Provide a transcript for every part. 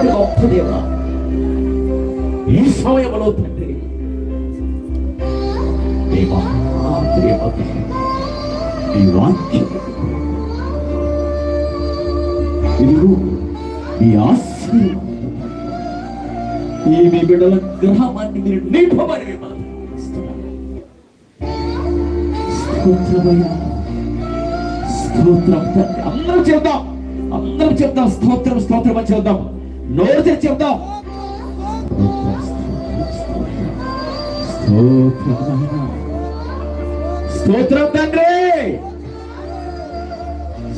ఉన్నటువంటి గొప్ప దేవా ఈ సమయంలో తండ్రి ఈ వాక్యం ఇదిగో ఈ ఆశీర్వాదం ఈ మీ బిడ్డల గ్రహమాన్ని మీరు నింపమని మిమ్మల్ని స్తోత్రమయ్యా స్తోత్రం అందరూ చెప్దాం అందరూ చెప్దాం స్తోత్రం స్తోత్రం అని చెప్దాం నోరు తెరిచి చెప్తాం స్తోత్రం, తండ్రి.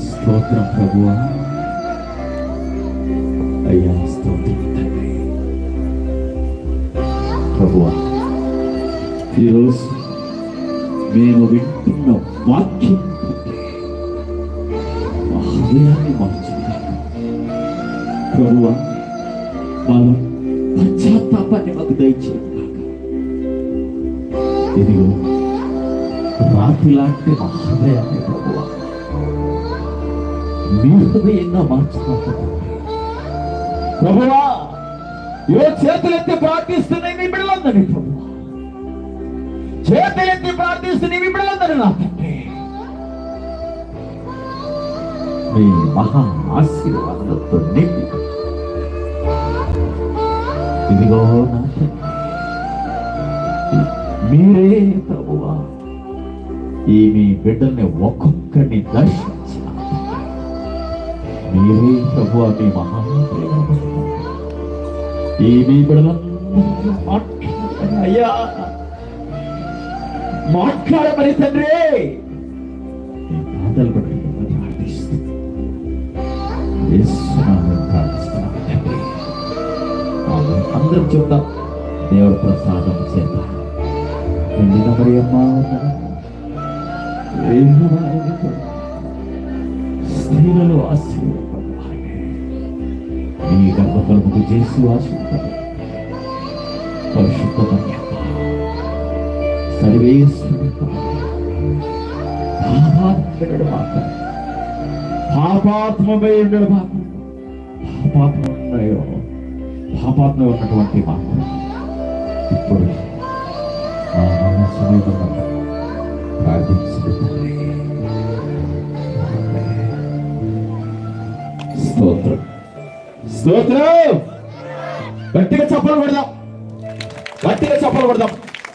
స్తోత్రం ప్రభు అయ్యా స్తోత్రం తండ్రి. ప్రభు ఈరోజు మేము వింటున్న వాక్యం మా హృదయాన్ని మార్చుకున్నాక ప్రభువా వాళ్ళు పశ్చాత్తాపాన్ని మాకు దయచేయగాక ఇదిగో రాతి లాంటి మా హృదయాన్ని ప్రభువా మీ హృదయంగా మార్చుకుంటున్నాను ప్రభువా ఏ చేతులెత్తి ప్రార్థిస్తున్నాయి మీ బిడ్డలందరినీ ప్రభువా. చేతులెత్తి ప్రార్థిస్తున్నాయి మీ బిడ్డలందరినీ నా తండ్రి. మీ మహా ఆశీర్వాదంతో నింపి ఇదిగో మీరే ప్రభువా. ఈ మీ బిడ్డల్ని ఒక్కొక్కరిని దర్శించిన మీరే ప్రభువా మీ మహాప్రేమ ఈ మీ బిడ్డలందరూ అయ్యా. మాట్లాడమని తండ్రి. అందరం చెప్దాం దేవుడి ప్రసాదం చేత మరి అమ్మా స్త్రీలలో నీ గర్భఫలముకు చేసి ఆశీర్వపడు పరిశుద్ధమని సర్వేశ్వరుడు పాపాత్ముడు మాక పాపాత్మమై ఉండడు మాకు పాపాత్మ ఉన్నాయో పాపాత్మ ఉన్నటువంటి మాకు. ఇప్పుడు మా మనసు ప్రార్థించుకుంటారు స్తోత్రం. స్తోత్రం! గట్టిగా చప్పలు కొడదాం. గట్టిగా చప్పలు కొడదాం.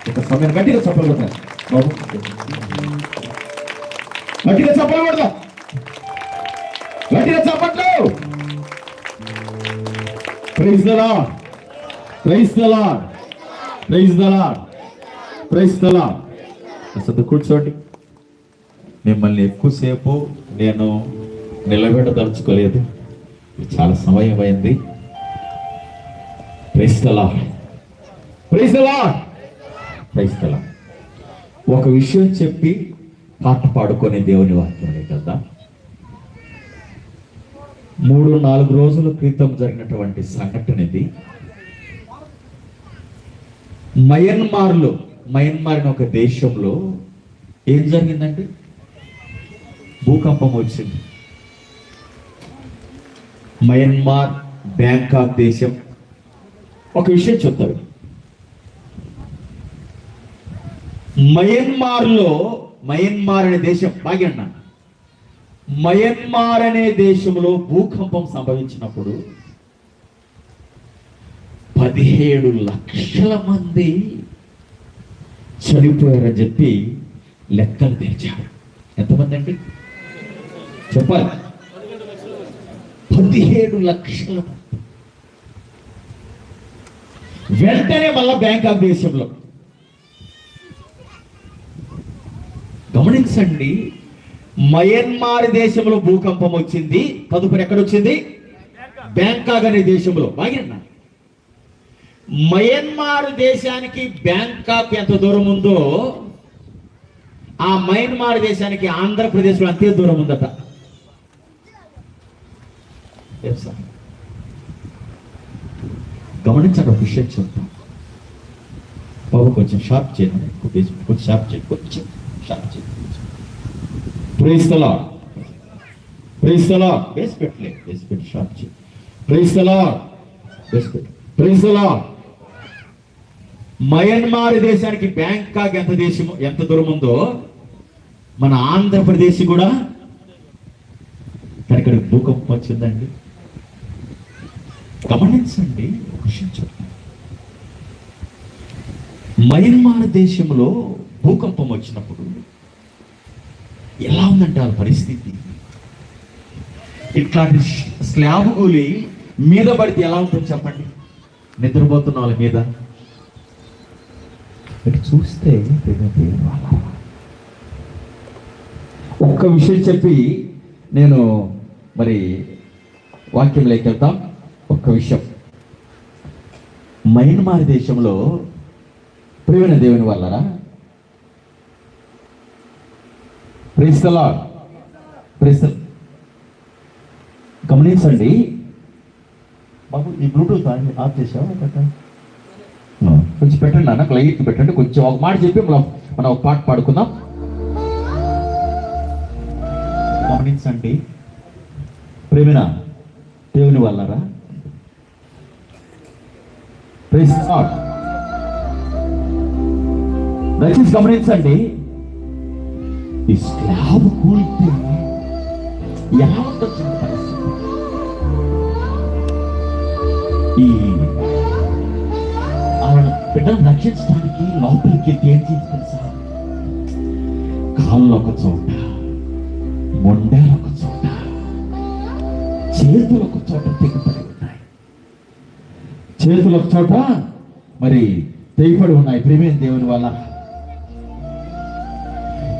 ఒక సమయం గట్టిగా చప్పలు కొడతాం బాబు. గట్టిగా చప్పలు కొడదాం. గట్టిగా చప్పట్లు! Praise the lord praise the lord praise the lord praise the అసలు కూర్చోండి. మిమ్మల్ని ఎక్కువసేపు నేను నిలబెట్టదలుచుకోలేదు చాలా సమయం అయింది praise the lord praise the lord praise the lord ఒక విషయం చెప్పి పాట పాడుకొని దేవుని వాక్యం కదా. మూడు నాలుగు రోజుల క్రితం జరిగినటువంటి సంఘటన ఇది మయన్మార్లో మయన్మార్ అనే ఒక దేశంలో ఏం జరిగిందండి? భూకంపం వచ్చింది. మయన్మార్ బ్యాంకాక్ దేశం. ఒక విషయం చెప్తారు. మయన్మార్లో మయన్మార్ అనే దేశం బాగా అన్నాను మయన్మార్ అనే దేశంలో భూకంపం సంభవించినప్పుడు పదిహేడు లక్షల మంది చనిపోయారని చెప్పి లెక్కలు తెరిచారు. ఎంతమంది అండి? చెప్పాలి. పదిహేడు లక్షల మంది. వెంటనే మళ్ళా బ్యాంకాక్ దేశంలో గమనించండి మయన్మార్ దేశంలో భూకంపం వచ్చింది. తదుపరి ఎక్కడ వచ్చింది బ్యాంకాక్ అనే దేశంలో. బాగా మయన్మార్ దేశానికి బ్యాంకాక్ ఎంత దూరం ఉందో ఆ మయన్మార్ దేశానికి ఆంధ్రప్రదేశ్లో అంతే దూరం ఉందట. గమనించండి ఒక విషయం చెప్తాం బాబు కొంచెం షార్ప్ చేయండి. కొంచెం కొంచెం షార్ప్ చేయండి. కొంచెం షార్ప్ చేయండి. పెట్టి. మయన్మార్ దేశానికి బ్యాంకాక్ ఎంత దేశం ఎంత దూరం ఉందో మన ఆంధ్రప్రదేశ్ కూడా కానీ ఇక్కడ భూకంపం వచ్చిందండి. గమనించండి విషయం మయన్మార్ దేశంలో భూకంపం వచ్చినప్పుడు ఎలా ఉందంటే వాళ్ళ పరిస్థితి? ఇట్లాంటి స్లాబ్ కూలి మీద పడితే ఎలా ఉంటుందో చెప్పండి? నిద్రపోతున్న వాళ్ళ మీద? ఇటు చూస్తే ఒక్క విషయం చెప్పి నేను మరి వాక్యంలోకి వెళ్తాం. ఒక్క విషయం. మయన్మార్ దేశంలో ప్రేమ దేవుని వల్లరా ప్రేస్తలా ప్రేస్త గమనించండి. బాబు ఈ బ్లూటూత్ ఆఫ్ చేసావా కొంచెం పెట్టండి అన్న లైట్ పెట్టండి. కొంచెం ఒక మాట చెప్పి మనం మనం ఒక పాట పాడుకుందాం. గమనించండి. ప్రేమిన? దేవుని వల్లరా దయచేసి గమనించండి. ఈ స్లాబ్ కూలితే ఎలా ఉంటుంది పరిస్థితి. ఈ ఆవిడ బిడ్డను రక్షించడానికి లోపలికి ఏం చేసి తెలుసా కాళ్ళు ఒక చోట మొండాలు ఒక చోట చేతులు ఒక చోట తెగిపడి ఉన్నాయి. చేతులు ఒక చోట మరి తెగిపడి ఉన్నాయి. ప్రేమేం దేవుని వల్ల?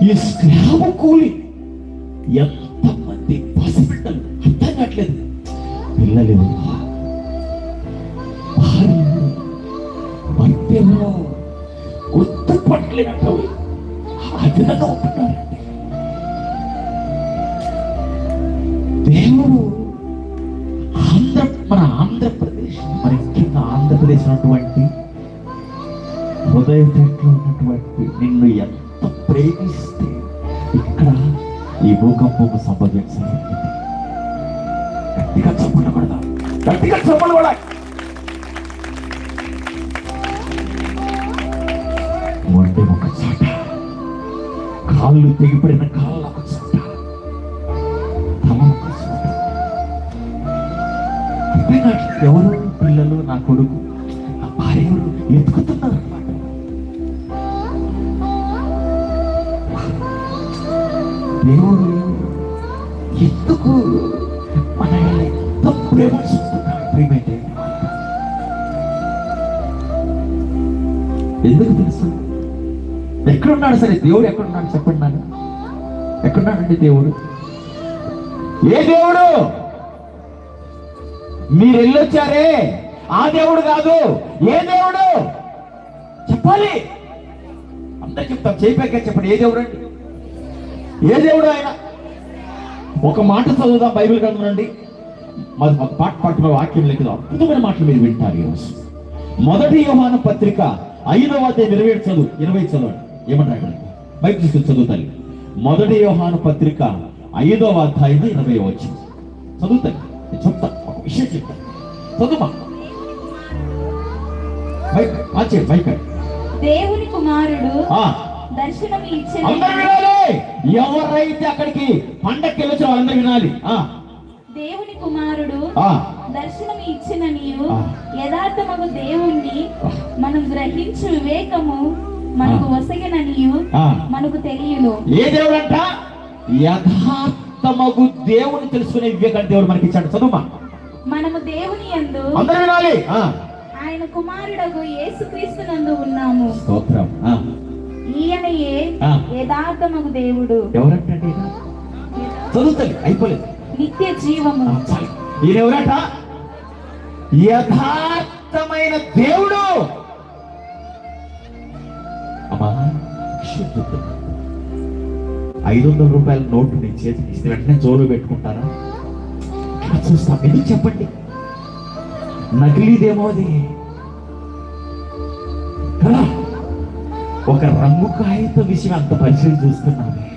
ఈ స్లాబ్ కూలి. ఎంతమంది పసిబిడ్డలు అర్థం కావట్లేదు పిల్లలు భార్యలు భర్తలో గుర్తుపట్టలేనట్టు ఆ విధంగా ఉంటున్నారండి. దేవుడు ఆంధ్ర మన ఆంధ్రప్రదేశ్ మన ముఖ్యంగా ఆంధ్రప్రదేశ్ ఉన్నటువంటి హృదయ ఉన్నటువంటి నిన్ను ఎంత ప్రేమిస్తే భూకంపం గట్టిగా చప్పట్లు కొడదాం. గట్టిగా చప్పట్లు కొడాలి మొండె ఒక చోట కాళ్ళు తెగిపడిన కాళ్ళు మొత్తం ప్రేమ చూస్తున్నాడు ప్రేమేంటి ఎందుకు తెలుసు ఎక్కడున్నాడు సరే? దేవుడు ఎక్కడున్నాడు చెప్పండి నాకు ఎక్కడున్నాడండి దేవుడు? ఏ దేవుడు? మీరు వెళ్ళొచ్చారే? ఆ దేవుడు కాదు. ఏ దేవుడు? చెప్పాలి. అందరు చెప్తాం చేయిపోయాక చెప్పండి. ఏ దేవుడు అండి? ఏ దేవుడు ఆయన? ఒక మాట చదువుదాం బైబిల్ గ్రంథం పాట పాట వాక్యం లెక్కదో అద్భుతమైన మాటలు మీరు వింటారు ఈరోజు. మొదటి యోహాను పత్రిక ఐదవ అధ్యాయం ఇరవై చదువు ఇరవై చదవండి. ఏమంటారు బయట తీసుకుని చదువుతాయి మొదటి యోహాను పత్రిక ఐదవ అధ్యాయం ఇరవై వచ్చి చదువుతాయి నేను చెప్తా ఒక విషయం చెప్తా. చదువుమా? బైక్ మార్చే బైక్ దేవుని కుమారుడు దర్శనం వినాలి. ఎవరైతే అక్కడికి పండక్కి వెళ్ళొచ్చో వాళ్ళందరూ వినాలి. ఆ. దేవుని కుమారుడు దర్శనం ఇచ్చిన నీవు. యథార్థమగు దేవుణ్ణి. మనం గ్రహించు వివేకము మనకు. వసగిన నీవు. మనకు తెలియను. ఏ దేవుడు అంట యథార్థమగు దేవుని తెలుసుకునే వివేకాన్ని దేవుడు మనకి ఇచ్చాడు చదువుమా? మనము దేవుని యందు అందరూ వినాలి. ఆయన కుమారుడగు యేసుక్రీస్తునందు ఉన్నాము. స్తోత్రం. ఈయనయే. యథార్థమగు దేవుడు. ఎవరంటే చదువుతుంది అయిపోలేదు. నిత్య జీవము. ఆ, యథార్థమైన దేవుడు. అమ్మా శుద్ధుడు. ఐదు వందల రూపాయల నోటు నేను చేతికి ఇస్తే వెంటనే జోలు పెట్టుకుంటారా? ఇట్లా చూస్తాం. ఎందుకు చెప్పండి. నకిలీదేమో అది. కదా ఒక రంగు కాగితం విషయం అంత పరిచయం చూస్తున్నాను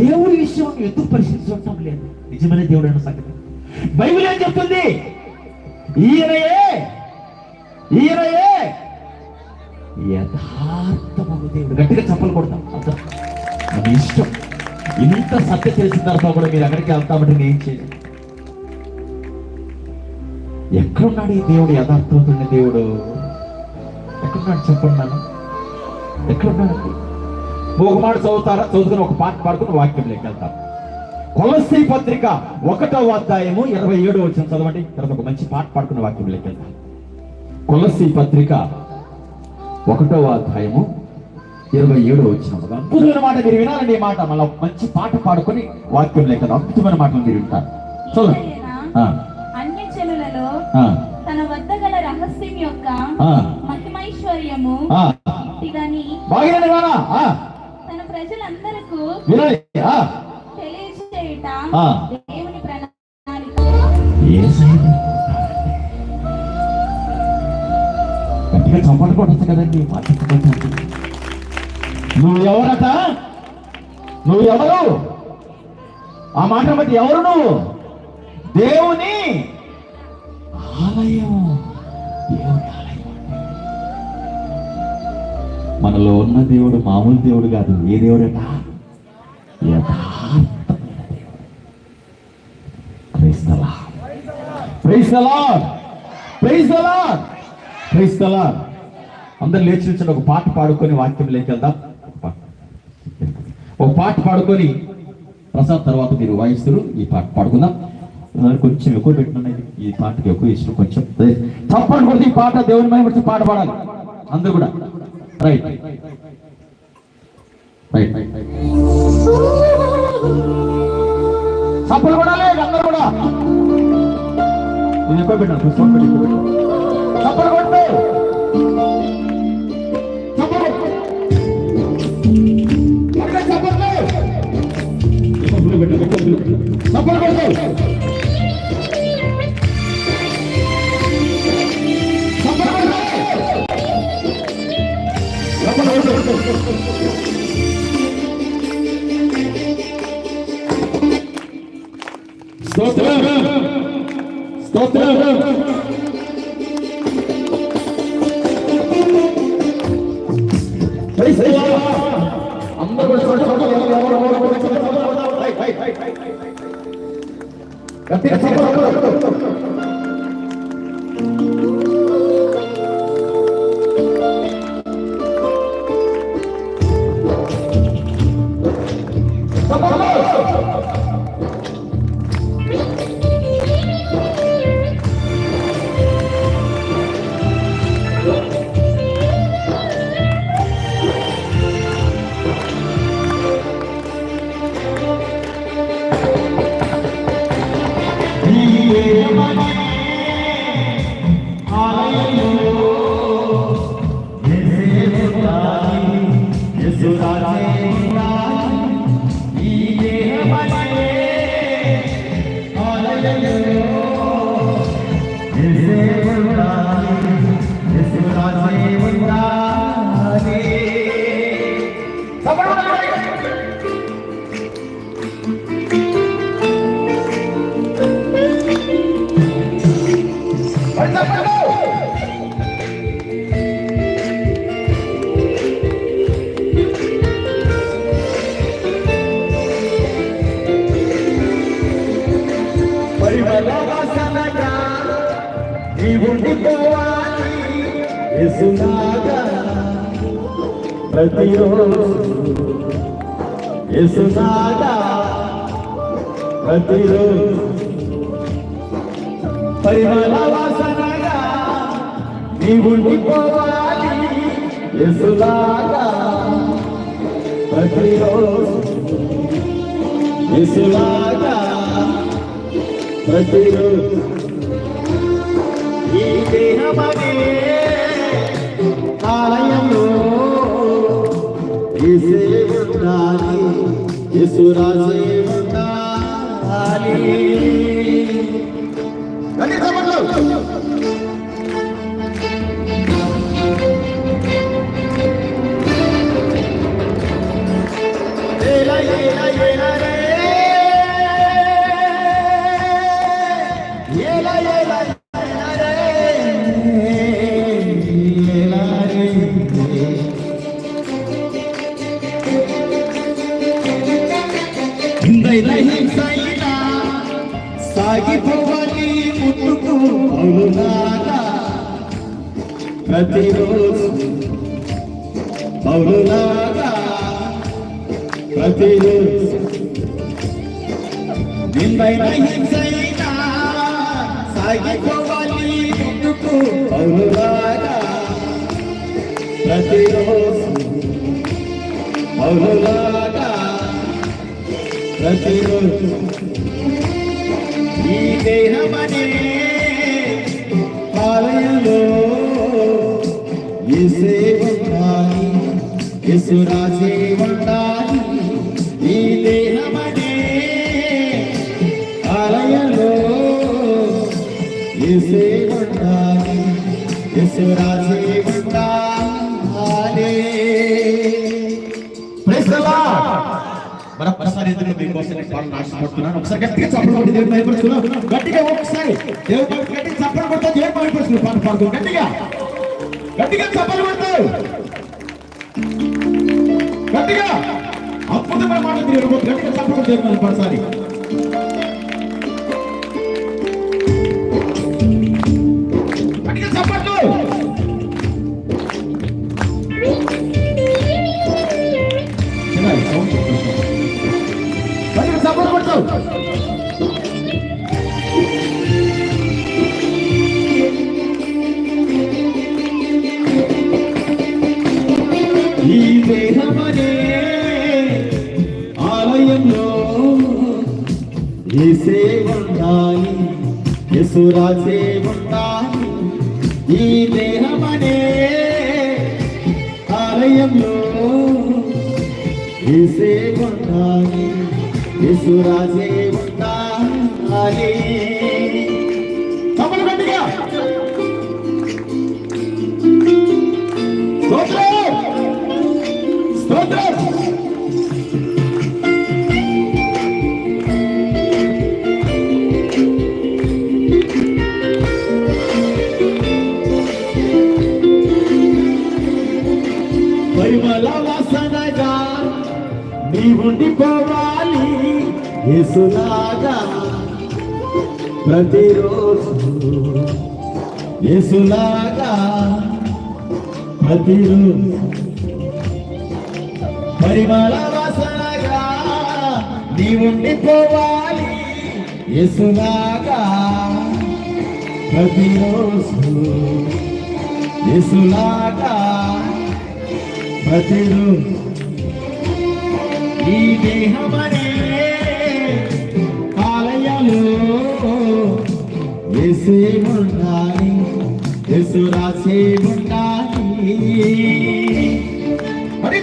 దేవుడి విషయం ఎందుకు పరిశీలించడం లేదు? నిజమైన దేవుడు అన్న సంగతి. బైబిల్ ఏం చెప్తుంది? ఈయనయే ఈయనయే యథార్థమగు దేవుడు. గట్టిగా చప్పలు కొడతాం అర్థం? మన ఇష్టం. ఇంత సత్య తెలిసిన తర్వాత కూడా మీరు ఎక్కడికి వెళ్తామంటే నేను చేయలేదు ఎక్కడున్నాడు ఈ దేవుడు యథార్థమవుతున్న దేవుడు? ఎక్కడున్నాడు చెప్పండి నన్ను? ఎక్కడున్నాడు ఒక చదువుతారా? చదువుకుని ఒక పాట పాడుకుని వాక్యంలోకి వెళ్తారు కొలస్సీ పత్రిక ఒకటో అధ్యాయము ఇరవై ఏడు వచ్చిన చదవండి. తర్వాత ఒక మంచి పాట పాడుకుని వాక్యంలోకి వెళ్తాం. కొలస్సీ పత్రిక ఒకటో అధ్యాయము ఇరవై ఏడు వచ్చిన అద్భుతమైన మాట మీరు వినాలండి ఈ మాట. మళ్ళీ మంచి పాట పాడుకొని వాక్యంలోకి వెళ్తాం. అద్భుతమైన మాటలు మీరు వింటారు. తన వద్ద గల రహస్యం యొక్క మహిమైశ్వర్యము. ఇదని బాగా ప్రజలందరకు. దేవుని ప్రణాళిక. గట్టిగా కొట్టచ్చు కదండి. నువ్వు ఎవరట? నువ్వు ఎవరు? ఆ మాట బట్టి ఎవరు నువ్వు? దేవుని ఆలయం మనలో ఉన్న దేవుడు మామూలు దేవుడు కాదు. ఏ దేవుడు ప్రైజ్ అందరు లేచి ఒక పాట పాడుకొని వాక్యం లేకెళ్దాం ఒక పాట పాడుకొని ప్రసాద్ తర్వాత మీరు వాయిస్తారు ఈ పాట పాడుకుందాం. కొంచెం ఎక్కువ పెట్టినది ఈ పాటకి ఎక్కువ ఇష్టం కొంచెం. తప్పని కూడా ఈ పాట దేవుని మహిమ పాట పాడాలి. అందరూ కూడా. రైట్ రైట్ చప్పలు కొడాలి అందరూ కూడా నేను ఎక్కువ పెట్టాను పుస్తకం పెట్టి ఎక్కువ పెట్టాను చప్పలు కొట్టు చప్పలు కొట్టు. చప్పట్లు. ఎక్కువ పువ్వులు పెట్టు, స్తోత్రం. స్తోత్రం. యేసునాగా ప్రతిరోజు యేసునాగా ప్రతిరోజు ఈ దేహమనే ఆలయంలో యేసే ఉండాలి. యేసురాజే ఉండాలి ఇబ్రహీం సైనా సాగిపోవాలి ముందుకు పౌరులారా ప్రతిరోజు పౌరులారా ప్రతిరోజు ఇబ్రహీం సైనా సాగిపోవాలి ముందుకు పౌరులారా ప్రతిరోజు పౌరులారా ప్రతిరోజు ఈ దేహమనే ఆలయంలో ఏసే ఉండాలి. యేసురాజే ఉండాలి. ఈ దేహమనే ఆలయంలో ఏసే ఉండాలి. యేసురాజే ఒకసారి ఎదురు మీకోసం నేను నాశపడుతున్నాను ఒకసారి గట్టిగా చప్పలు కొట్టి దేవుడు భయపడుతున్నాను గట్టిగా ఒకసారి దేవుడు వైపు గట్టిగా చప్పట్లు కొడతా దేవుడు భయపడుతున్నాను పాట పాడుతూ గట్టిగా. గట్టిగా చప్పలు కొడతావు గట్టిగా. అద్భుతమైన మాట దేవుడు గట్టిగా చప్పలు దేవుడు పడసారి ఈ దేహమనే ఆలయంలో ఏసే ఉండాలి. యసురాజే ఉండాలి. ఈ దేహమనే ఆలయంలో ఏసే ఉండాలి. యసురాజే ఉండాలి చప్పట్లు గట్టిగా. స్తోత్రం. స్తోత్రం. పరిమళ వాసనగా నీవుండిపోవా యేసులాగా ప్రతిరోజు యేసులాగా ప్రతిరోజు పరిమళ వాసనగా నీ ఉండిపోవాలి యేసులాగా ప్రతిరోజు యేసులాగా ప్రతిరోజు ఈ దేహమనే వేసే ఉండాలి యేసు రాసే ఉండాలి మరి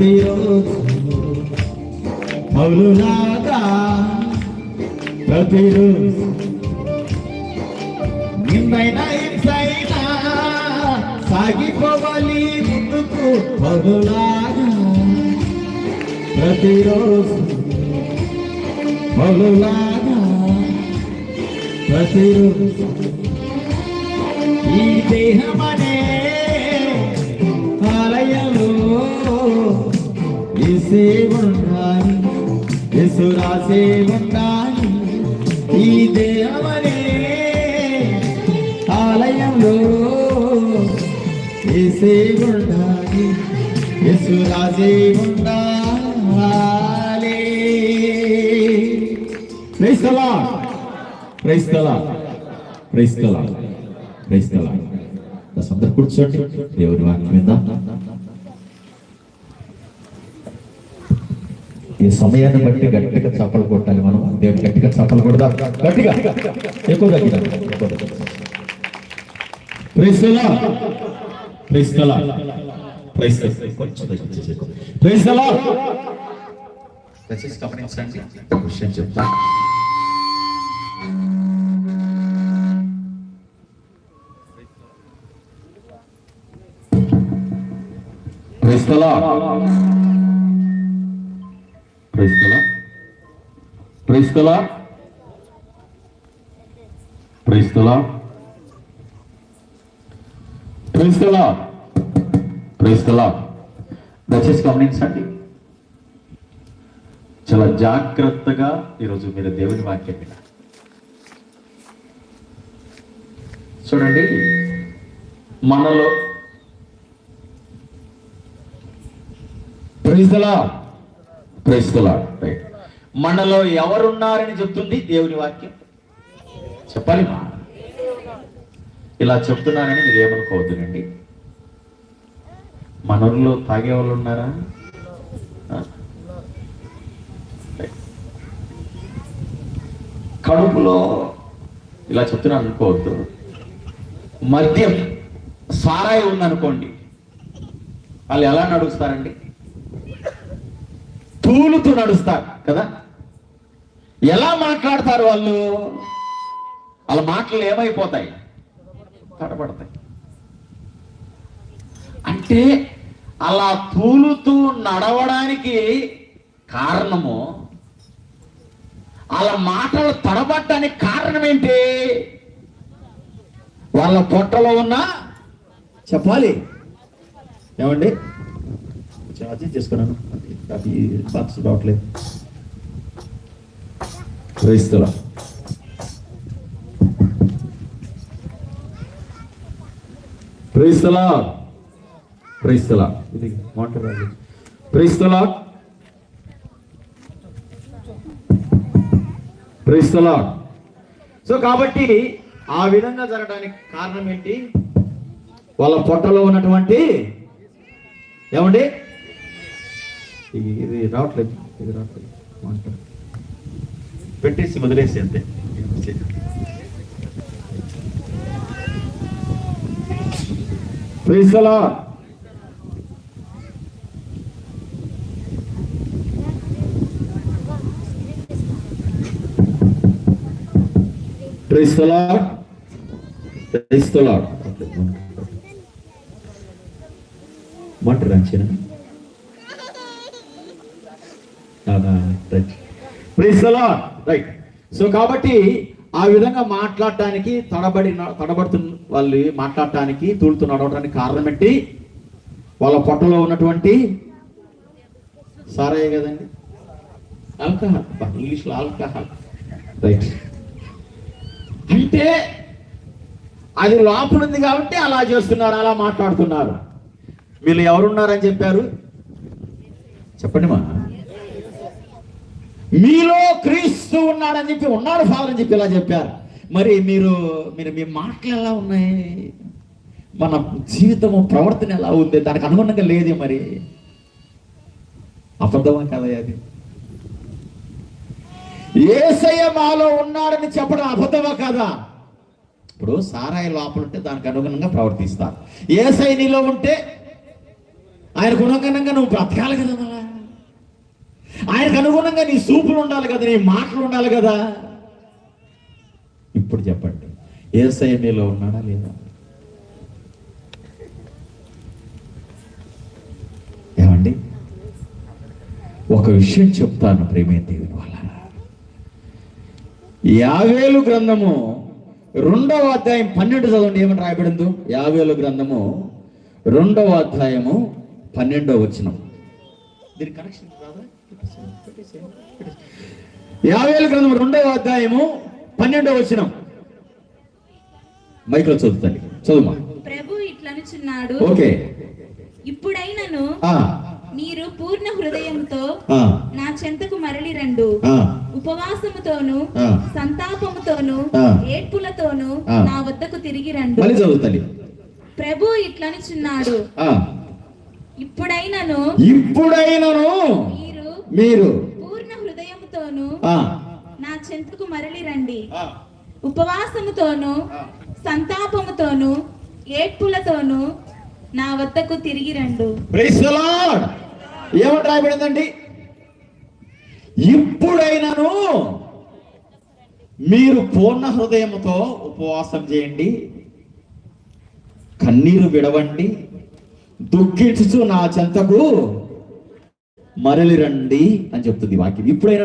ప్రతిరోజు పౌరులాగా ప్రతిరోజు నిన్నైనా హింసైనా సాగిపోవాలి ముందుకు పౌరులాగా ప్రతిరోజు పౌరులాగా ప్రతిరోజు ఈ దేహమనే ఏసే ఉండాలి యేసు రాసే ఉండాలి ఈ దేహమనే ఆలయంలో ఏసే ఉండాలి యేసు రాసే ఉండాలి క్రైస్తలా క్రైస్తలా లార్డ్. ప్రైస్ అందరు కూర్చోండి. దేవుడి వాక్యం విందాం. ఈ సమయాన్ని బట్టి గట్టిగా చప్పలు కొట్టాలి మనం. దేవుడు గట్టిగా చప్పలు కొడదాం? గట్టిగా. ఎక్కువ గట్టిగా. ఎక్కువ గట్టిగా. ప్రైస్ దయచేసి గమనించండి. ఒక విషయం చెప్తా. క్రైస్తలా క్రైస్తలా ప్రైస్ క్రైస్తలా క్రైస్తలా క్రైస్తలా దయచేసి గమనించండి. చాలా జాగ్రత్తగా ఈరోజు మీరు దేవుని వాక్యం వినాలి. చూడండి. మనలో ప్రైస్తలా రైట్ మనలో ఎవరున్నారని చెప్తుంది దేవుని వాక్యం. చెప్పాలి. మా ఇలా చెప్తున్నానని మీరు ఏమనుకోవద్దునండి మనలో తాగే వాళ్ళు ఉన్నారా? కడుపులో ఇలా చెప్తున్నాను అనుకోవద్దు. మద్యం సారాయి ఉందనుకోండి. వాళ్ళు ఎలా నడుస్తారండి తూలుతూ నడుస్తారు కదా? ఎలా మాట్లాడతారు వాళ్ళు? వాళ్ళ మాటలు ఏమైపోతాయి? తడబడతాయి. అంటే అలా తూలుతూ నడవడానికి కారణము వాళ్ళ మాటలు తడబడ్డానికి కారణం ఏంటి? వాళ్ళ పొట్టలో ఉన్న చెప్పాలి. ఏమండి? చార్జీ చేసుకున్నాను. అది బాక్స్ రావట్లేదు క్రైస్తల క్రైస్తలా క్రైస్తలా ఇది మాట్లాడాలి క్రైస్తలా క్రైస్తలా సో కాబట్టి ఆ విధంగా జరగడానికి కారణం ఏంటి? వాళ్ళ పొట్టలో ఉన్నటువంటి ఏమండి? ఇది రావట్లేదు ఇది రావట్లేదు. పెట్టేసి వదిలేసి అంతే. రైట్ ప్రీస్తలా రైట్ సో కాబట్టి ఆ విధంగా మాట్లాడటానికి తడబడి తడబడుతున్న వాళ్ళు మాట్లాడటానికి తూలుతూ నడవడానికి కారణం ఏంటి? వాళ్ళ పొట్టలో ఉన్నటువంటి సారాయే కదండి. ఆల్కహాల్ ఇంగ్లీష్లో ఆల్కహాల్ రైట్ అంటే అది లోపల ఉంది కాబట్టి అలా చేస్తున్నారు అలా మాట్లాడుతున్నారు. వీళ్ళు ఎవరున్నారని చెప్పారు? చెప్పండి మా. మీలో క్రీస్తు ఉన్నాడని చెప్పి ఉన్నాడు ఫాదర్ అని చెప్పి ఇలా చెప్పారు. మరి మీరు మీరు మీ మాటలు ఎలా ఉన్నాయి? మన జీవితము ప్రవర్తన ఎలా ఉంది? దానికి అనుగుణంగా లేదు మరి. అబద్ధమా కదా అది? ఏసయ్య మాలో ఉన్నాడని చెప్పడం అబద్ధమా కదా? ఇప్పుడు సారాయి లోపల ఉంటే దానికి అనుగుణంగా ప్రవర్తిస్తారు. ఏసై నీలో ఉంటే ఆయనకు అనుగుణంగా నువ్వు బ్రతకాలి కదా ఆయనకు అనుగుణంగా నీ సూపులు ఉండాలి కదా నీ మాటలు ఉండాలి కదా? ఇప్పుడు చెప్పండి ఏసఐ మీలో ఉన్నాడా లేదా? ఏమండి? ఒక విషయం చెప్తాను ప్రేమే దేవుని వల్ల యావేలు గ్రంథము రెండవ అధ్యాయం పన్నెండు చదవండి ఏమని రాయబడిందో? యావేలు గ్రంథము రెండవ అధ్యాయము పన్నెండవ వచనం. దీని కనెక్షన్ కాదా యావేలు గ్రంథం రెండవ అధ్యాయము పన్నెండవ వచనం. మైక్లో చదువుతాను చదువుమా? ప్రభు ఇట్లనుచున్నాడు ఓకే. ఇప్పుడైనను మీరు పూర్ణ హృదయంతో నా చెంతకు మరలి రండు ఉపవాసముతోను. సంతాపముతోను. ఏడ్పులతోను. నా వద్దకు తిరిగి రండు. మళ్ళీ చదువుతాను ప్రభు ఇట్లనుచున్నాడు ఇప్పుడైనను ఇప్పుడైనను మీరు? పూర్ణ హృదయముతోను నా చెంతకు మరలి రండి. ఉపవాసముతోను సంతాపముతోను ఏడ్పులతోను నా వద్దకు తిరిగి రండు. ఏమని రాయబడిందండి? ఇప్పుడైనాను మీరు పూర్ణ హృదయముతో ఉపవాసం చేయండి. కన్నీరు విడవండి. దుఃఖించుచు నా చెంతకు మరలి రండి అని చెప్తుంది వాక్యం. ఇప్పుడైనా